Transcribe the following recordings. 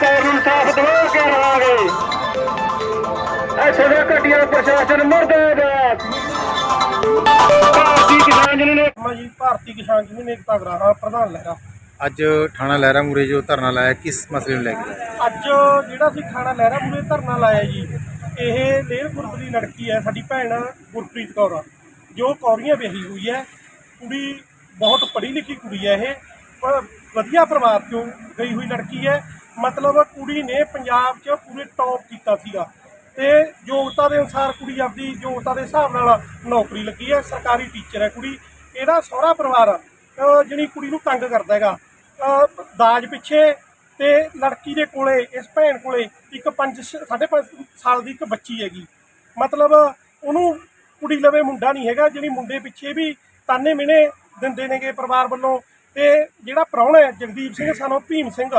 ਭੈਣ ਗੁਰਪ੍ਰੀਤ ਕੌਰ ਨੂੰ ਸਾਫ਼ ਦਵਾ ਕੇ ਰਹਾਂਗੇ ਐਸੇ ਦਾ ਘਟਿਆ ਪ੍ਰਸ਼ਾਸਨ ਮਰਦਾਬਾਦ। ਭਾਰਤੀ ਕਿਸਾਨ ਜਨ ਨੇ ਮੈਂ ਜੀ ਭਾਰਤੀ ਕਿਸਾਨ ਯੂਨੀਅਨ ਏਕਤਾ ਗਰਾਹਾ ਪ੍ਰਧਾਨ ਲਹਿਰਾ। ਅੱਜ ਥਾਣਾ ਲਹਿਰਾ ਮੂਰੇ ਜੋ ਧਰਨਾ ਲਾਇਆ ਕਿਸ ਮਸਲੇ ਨੂੰ ਲੈ ਕੇ? ਅੱਜ ਜਿਹੜਾ ਅਸੀਂ ਖਾਣਾ ਲਹਿਰਾ ਮੂਰੇ ਧਰਨਾ ਲਾਇਆ ਜੀ ਇਹ ਲੇਰਪੁਰ ਦੀ ਲੜਕੀ ਹੈ ਸਾਡੀ ਭੈਣ ਗੁਰਪ੍ਰੀਤ ਕੌਰ। ਜੋ ਕੌਰੀਆਂ ਵਿਆਹੀ ਹੋਈ ਹੈ ਕੁੜੀ ਬਹੁਤ ਪੜ੍ਹੀ ਲਿਖੀ ਕੁੜੀ ਹੈ ਇਹ ਪਰ ਵਧੀਆ ਪਰਿਵਾਰ ਚੋਂ ਗਈ ਹੋਈ ਲੜਕੀ ਹੈ। ਮਤਲਬ ਕੁੜੀ ਨੇ ਪੰਜਾਬ 'ਚ ਪੂਰੇ ਟੌਪ ਕੀਤਾ ਸੀਗਾ। ਤੇ ਯੋਗਤਾ ਦੇ ਅਨੁਸਾਰ ਕੁੜੀ ਆਪਦੀ ਯੋਗਤਾ ਦੇ ਹਿਸਾਬ ਨਾਲ ਨੌਕਰੀ ਲੱਗੀ ਹੈ, ਸਰਕਾਰੀ ਟੀਚਰ ਹੈ ਕੁੜੀ। ਇਹਦਾ ਸਹੁਰਾ ਪਰਿਵਾਰ ਜਿਹੜੀ ਕੁੜੀ ਨੂੰ ਤੰਗ ਕਰਦਾ ਹੈਗਾ। ਦਾਜ ਪਿੱਛੇ ਤੇ ਲੜਕੀ ਦੇ ਕੋਲੇ, ਇਸ ਭੈਣ ਕੋਲੇ ਇੱਕ 5 5.5 ਸਾਲ ਦੀ ਇੱਕ ਬੱਚੀ ਹੈਗੀ। ਮਤਲਬ ਉਹਨੂੰ ਕੁੜੀ ਲਵੇ ਮੁੰਡਾ ਨਹੀਂ ਹੈਗਾ, ਜਿਹੜੀ ਮੁੰਡੇ ਪਿੱਛੇ ਵੀ ਤਾਨੇ ਮਿਹਣੇ ਦਿੰਦੇ ਨੇਗੇ ਪਰਿਵਾਰ ਵੱਲੋਂ। ਤੇ ਜਿਹੜਾ ਪ੍ਰਾਹੁਣਾ ਹੈ, ਜਗਦੀਪ ਸਿੰਘ, ਸਾਨੂੰ ਭੀਮ ਸਿੰਘ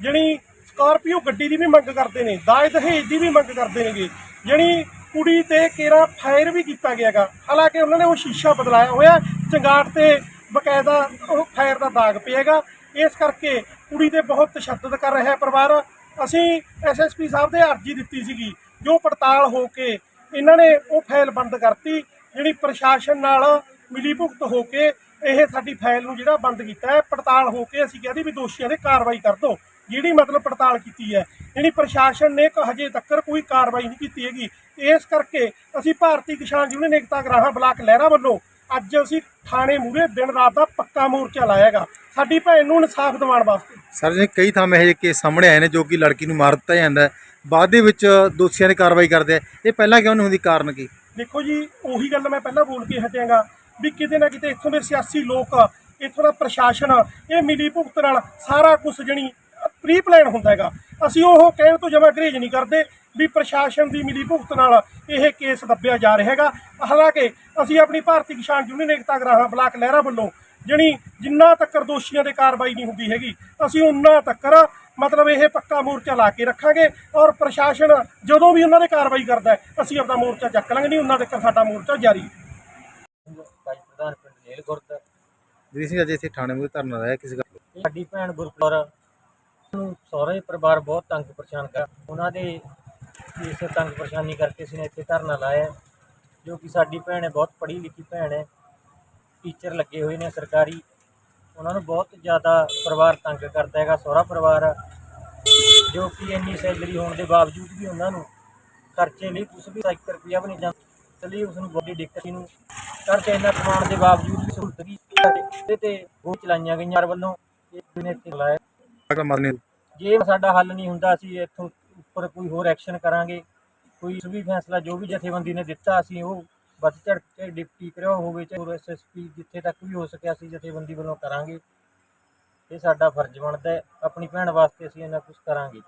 ਜਿਹੜੀ ਸਕਾਰਪੀਓ ਗੱਡੀ ਦੀ ਵੀ ਮੰਗ ਕਰਦੇ ਨੇ, ਦਾਜ ਦਹੇਜ ਦੀ ਵੀ ਮੰਗ ਕਰਦੇ ਨੇਗੇ। ਜਿਹੜੀ ਕੁੜੀ ਤੇ ਕੇਰਾ ਫਾਇਰ ਵੀ ਕੀਤਾ ਗਿਆਗਾ ਹਾਲਾਂਕਿ ਉਹਨਾਂ ਨੇ ਉਹ ਸ਼ੀਸ਼ਾ ਬਦਲਾਇਆ ਹੋਇਆ, ਚੰਗਾਟ ਤੇ ਬਕਾਇਦਾ ਉਹ ਫਾਇਰ ਦਾ ਦਾਗ ਪਿਆਗਾ ਇਸ ਕਰਕੇ ਕੁੜੀ ਤੇ ਬਹੁਤ ਤਸ਼ੱਦਦ ਕਰ ਰਿਹਾ ਹੈ ਪਰਿਵਾਰ। ਅਸੀਂ ਐਸਐਸਪੀ ਸਾਹਿਬ ਦੇ ਅਰਜੀ ਦਿੱਤੀ ਸੀਗੀ, ਜੋ ਪੜਤਾਲ ਹੋ ਕੇ ਇਹਨਾਂ ਨੇ ਉਹ ਫਾਈਲ ਬੰਦ ਕਰਤੀ। ਜਿਹੜੀ ਪ੍ਰਸ਼ਾਸਨ ਨਾਲ ਮਿਲੀਭੁਗਤ ਹੋ ਕੇ ਇਹ ਸਾਡੀ ਫਾਈਲ ਨੂੰ ਜਿਹੜਾ ਬੰਦ ਕੀਤਾ ਹੈ, ਪੜਤਾਲ ਹੋ ਕੇ ਅਸੀਂ ਕਹਿੰਦੇ ਵੀ ਦੋਸ਼ੀਆਂ ਦੇ ਕਾਰਵਾਈ ਕਰ ਦਿਓ। ਜਿਹੜੀ ਮਤਲਬ ਪੜਤਾਲ ਕੀਤੀ ਹੈ ਜਿਹੜੀ ਪ੍ਰਸ਼ਾਸਨ ਨੇ ਹਜੇ ਤੱਕ ਕੋਈ ਕਾਰਵਾਈ ਨਹੀਂ ਕੀਤੀ ਹੈਗੀ। ਇਸ ਕਰਕੇ ਅਸੀਂ ਭਾਰਤੀ ਕਿਸਾਨ ਯੂਨੀਅਨ ਏਕਤਾ ਗਰਾਹਾਂ ਬਲਾਕ ਲਹਿਰਾ ਵੱਲੋਂ ਅੱਜ ਅਸੀਂ ਥਾਣੇ ਮੂਹਰੇ ਦਿਨ ਰਾਤ ਦਾ ਪੱਕਾ ਮੋਰਚਾ ਲਾਇਆ ਹੈਗਾ। ਸਾਡੀ ਭੈਣ ਨੂੰ ਇਨਸਾਫ ਦਿਵਾਉਣ ਵਾਸਤੇ। ਸਰ ਜੀ ਕਈ ਥਾਵੇਂ ਇਹ ਕੇਸ ਸਾਹਮਣੇ ਆਏ ਨੇ ਜੋ ਕਿ ਲੜਕੀ ਨੂੰ ਮਾਰ ਦਿੱਤਾ ਜਾਂਦਾ ਬਾਅਦ ਦੇ ਵਿੱਚ ਦੋਸ਼ੀਆਂ ਦੀ ਕਾਰਵਾਈ ਕਰਦੇ ਆ। ਇਹ ਪਹਿਲਾਂ ਕਿਉਂ ਨਹੀਂ ਹੁੰਦੀ ਕਾਰਨ ਕੀ? ਦੇਖੋ ਜੀ ਉਹੀ ਗੱਲ ਮੈਂ ਪਹਿਲਾਂ ਬੋਲ ਕੇ ਹਟਿਆਗਾ ਵੀ ਕਿਤੇ ਨਾ ਕਿਤੇ ਇੱਥੋਂ ਦੇ ਸਿਆਸੀ ਲੋਕ ਇੱਥੋਂ ਦਾ ਪ੍ਰਸ਼ਾਸਨ ਇਹ ਮਿਲੀ ਭੁਗਤ ਨਾਲ ਸਾਰਾ ਕੁਝ ਜਣੀ ਪ੍ਰੀ ਪਲਾਨ ਹੁੰਦਾ ਹੈਗਾ। ਅਸੀਂ ਉਹ ਕਹਿਣ ਤੋਂ ਜਮਾ ਗਰੇਜ ਨਹੀਂ ਕਰਦੇ ਵੀ ਪ੍ਰਸ਼ਾਸਨ ਦੀ ਮਿਲੀ ਭੁਗਤ ਨਾਲ ਇਹ ਕੇਸ ਦੱਬਿਆ ਜਾ ਰਿਹਾ ਹੈਗਾ। ਹਾਲਾਂਕਿ ਅਸੀਂ ਆਪਣੀ ਭਾਰਤੀ ਕਿਸਾਨ ਯੂਨੀਅਨ ਏਕਤਾ ਗਰਾਹਾਂ ਬਲਾਕ ਲਹਿਰਾ ਵੱਲੋਂ ਜਣੀ ਜਿੰਨਾ ਤੱਕ ਦੋਸ਼ੀਆਂ ਦੇ ਕਾਰਵਾਈ ਨਹੀਂ ਹੁੰਦੀ ਹੈਗੀ ਅਸੀਂ ਉਹਨਾਂ ਤੱਕ ਮਤਲਬ ਇਹ ਪੱਕਾ ਮੋਰਚਾ ਲਾ ਕੇ ਰੱਖਾਂਗੇ ਔਰ ਪ੍ਰਸ਼ਾਸਨ ਜਦੋਂ ਵੀ ਉਹਨਾਂ ਦੇ ਕਾਰਵਾਈ ਕਰਦਾ ਹੈ, ਅਸੀਂ ਆਪਦਾ ਮੋਰਚਾ ਚੱਕ ਲਾਂਗੇ ਨਹੀਂ ਉਹਨਾਂ ਤੱਕ ਸਾਡਾ ਮੋਰਚਾ ਜਾਰੀ ਹੈ। ਭਾਈ ਪ੍ਰਧਾਨ ਪਿੰਡ ਲੇਲ ਗੁਰਦ। ਜਿਹੜੀ ਸੀ ਅੱਜ ਇੱਥੇ ਥਾਣੇ ਮੂਰੇ ਧਰਨਾ ਲਾਇਆ ਕਿਸ ਗੱਲ ਸਾਡੀ ਭੈਣ ਗੁਰਪੁਰ ਨੂੰ ਸਹੁਰੇ ਪਰਿਵਾਰ ਬਹੁਤ ਤੰਗ ਪਰੇਸ਼ਾਨ ਕਰ ਉਹਨਾਂ ਦੇ ਇਸ ਤੰਗ ਪਰੇਸ਼ਾਨੀ ਕਰਕੇ ਅਸੀਂ ਨੇ ਇੱਥੇ ਧਰਨਾ ਲਾਇਆ ਜੋ ਕਿ ਸਾਡੀ ਭੈਣ ਹੈ, ਬਹੁਤ ਪੜ੍ਹੀ ਲਿਖੀ ਭੈਣ ਹੈ ਟੀਚਰ ਲੱਗੇ ਹੋਏ ਨੇ ਸਰਕਾਰੀ। ਉਹਨਾਂ ਨੂੰ ਬਹੁਤ ਜ਼ਿਆਦਾ ਪਰਿਵਾਰ ਤੰਗ ਕਰਦਾ ਹੈਗਾ, ਸਹੁਰਾ ਪਰਿਵਾਰ ਜੋ ਕਿ ਇੰਨੀ ਸੈਲਰੀ ਹੋਣ ਦੇ ਬਾਵਜੂਦ ਵੀ ਉਹਨਾਂ ਨੂੰ ਖਰਚੇ ਲਈ ਕੁਛ ਵੀ 1 ਰੁਪਿਆ ਵੀ ਨਹੀਂ ਜਾਂਦਾ। ਲਈ ਉਸ ਨੂੰ ਬੋਡੀ ਦਿੱਕਤ ਨੂੰ ਖਰਚੇ ਇੰਨਾ ਕਮਾਉਣ ਦੇ ਬਾਵਜੂਦ ਵੀ ਸਹੂਲਤ ਕੀ ਤੇ ਤੇ ਉਹ ਚਲਾਈਆਂ ਗਈਆਂ। ਹਰ ਵੱਲੋਂ ਇਹ ਨੇ ਇੱਥੇ ਲਾਇਆ। ਮਰਨੇ ਜੇ ਸਾਡਾ ਹੱਲ ਨਹੀਂ ਹੁੰਦਾ, ਅਸੀਂ ਇੱਥੋਂ ਉੱਪਰ ਕੋਈ ਹੋਰ ਐਕਸ਼ਨ ਕਰਾਂਗੇ, ਕੋਈ ਵੀ ਫੈਸਲਾ ਜੋ ਵੀ ਜਥੇਬੰਦੀ ਨੇ ਦਿੱਤਾ, ਅਸੀਂ ਉਹ ਵੱਧ ਚੜ ਕੇ ਡਿਪਟੀ ਕਰਿਓ ਹੋਵੇ, ਚਾਹੇ ਹੋਰ ਐਸਐਸਪੀ ਜਿੱਥੇ ਤੱਕ ਵੀ ਹੋ ਸਕਿਆ, ਅਸੀਂ ਜਥੇਬੰਦੀ ਵੱਲੋਂ ਕਰਾਂਗੇ। ਇਹ ਸਾਡਾ ਫਰਜ਼ ਬਣਦਾ ਹੈ, ਆਪਣੀ ਭੈਣ ਵਾਸਤੇ ਅਸੀਂ ਇਹਨਾਂ ਕੁਝ ਕਰਾਂਗੇ।